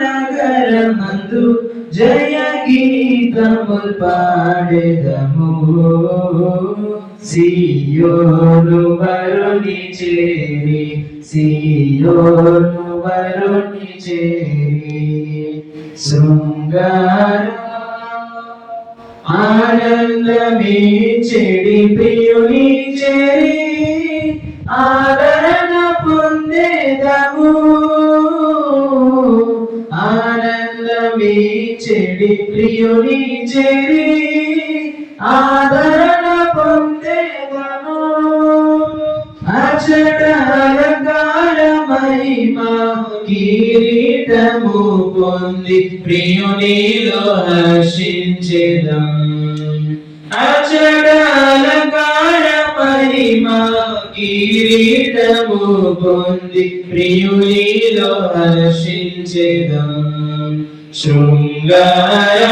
నగరమందు జయ గీతముల్ పాడెదము. సియోను వరుణి చేరి సియోను వరుణి చేరి. శృంగారు ఆనందమే చెడి ప్రియుని చేరి ప్రియుని చేరి ఆదరణ పొందేదను. అచట మహిమా కిరీటము పొంది ప్రియునిలో హర్షించెదం అచట మహిమా కిరీటము పొంది ప్రియునిలో హర్షించెదం శృంగార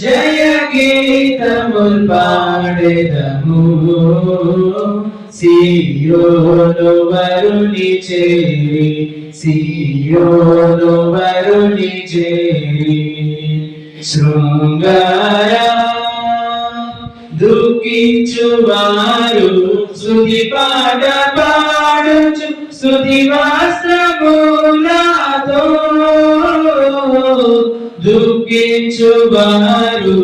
జయ గీతముల్ పాడెదము సియోను వరుణి చేరి సియోను వరుణి చేరి శృంగార దుఃఖించు వారు శృతి పాట పాడుచు సుధి వస్త్రములతో దుఃఖించు వారు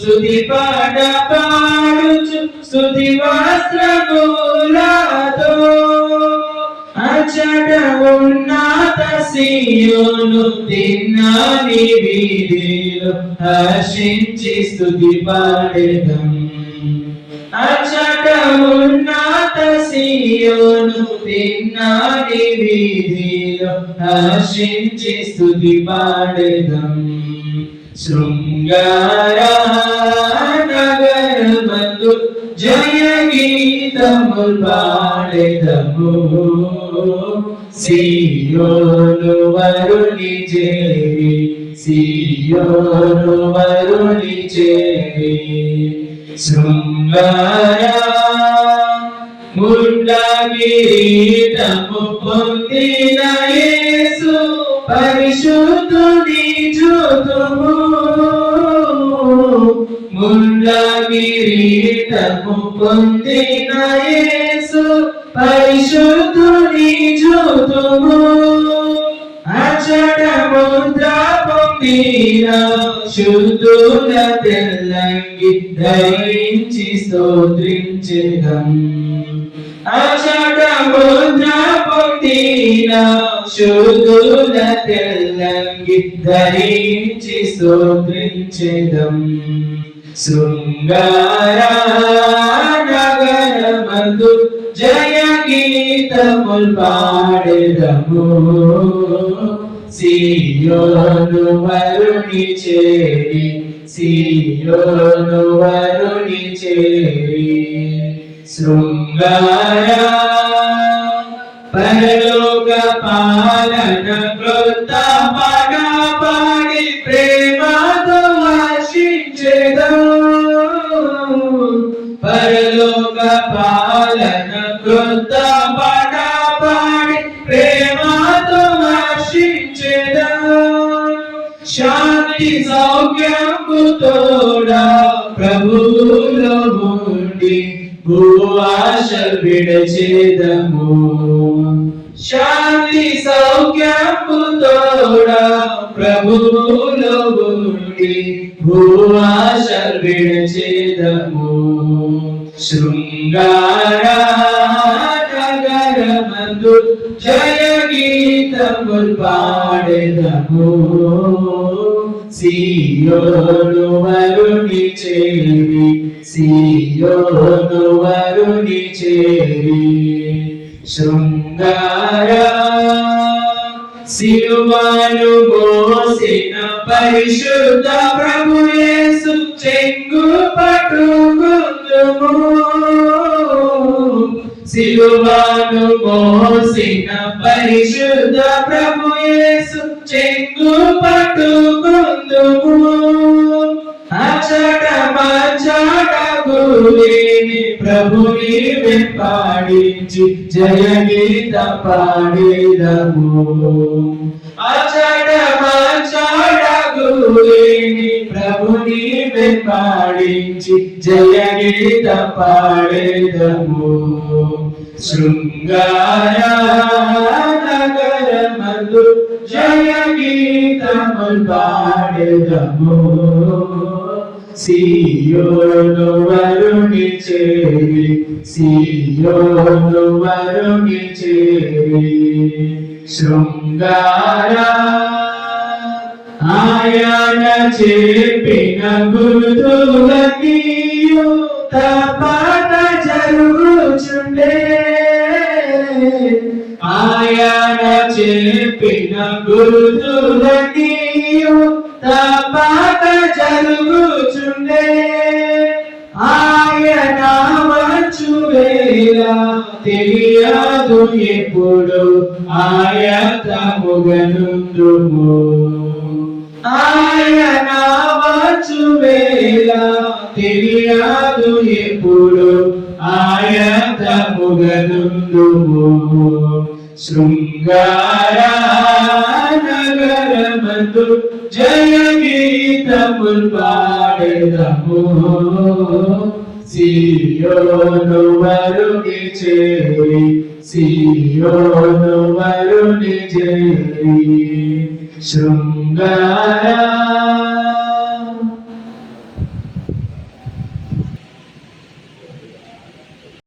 శృతి పాట పాడుచు శృతి వస్త్రములతో. అచట ఉన్నత సియోను తిన్నాని వీధిలో హర్షించి స్థుతి పాడేదం. అచట ఉన్నత సియోను తిన్నాని వీధిలో హర్షించి స్థుతి పాడేదం. శృంగార నగరమందు జయ గీతముల్ పాడెదము సియోను వరుని చేరి సియోను వరుణి చేరి శృంగార ముండగిరీటము పొందిన యేసు పరిశుద్ధుని చూతుము ముండగిరీటము పొందిన యేసు పరిశుద్ధుని చూతుము అచట ముద్ర పొందిన శుద్ధుల తెల్లంగి ధరించి అచట ముద్ర పొందిన శుద్ధుల తెల్లంగి ధరించి స్తోత్రించదం. శృంగార నగరమందు జయ గీతముల్ పాడెదము. సీయోను వరుణి చేరి సీయోను వరుణి చేరి. శృంగారా పరలోక పాలన కృత పాట పాడి ప్రేమతో హర్షించెదం పరలోక పాలన కృత పాట పాడి ప్రేమతో హర్షించెదం శాంతి సౌఖ్యము తోడా ప్రభువులో ఉండి భూవాస విడచేదము. తోడా ప్రభువులో ఉండి భూవాస విడచేదము శృంగార నగరమందు జయ గీతముల్ పాడెదము. సియోను వరుణి చేరి సియోను వరుణి చేరి. శృంగారా శిలువను పోసిన పరిశుద్ధ ప్రభు యేసు చెంగు పట్టుకుందుము. శిలువను పోసిన పరిశుద్ధ ప్రభు యేసు చెంగు పట్టుకుందుము. అచట మచట గులేని ప్రభుని వెంపాడించి జయ గీత పాడేదము అచట మాచాడగులేని ప్రభుని వెంపాడించి జయ గీత పాడేదము శృంగార నగరమందు జయ గీతముల్ పాడేదము. సియోను వరుణి చేరి సియోను వరుణి చేరి శృంగార ఆయన చెప్పిన గురుతులన్నీయు తప్పక జరుగుచుండే. ఆయన చెప్పిన గురుతులన్నీయు తెలియదు ఎప్పుడు ఆయతముగనుందుము ఆయన వచ్చు వేళ తెలియదు ఎప్పుడు ఆయతముగనుందుము శృంగార నగరమందు జయ గీతముల్ పాడదము. సియోను మరుగి చేరి సియోను వరుని చేరి శృంగార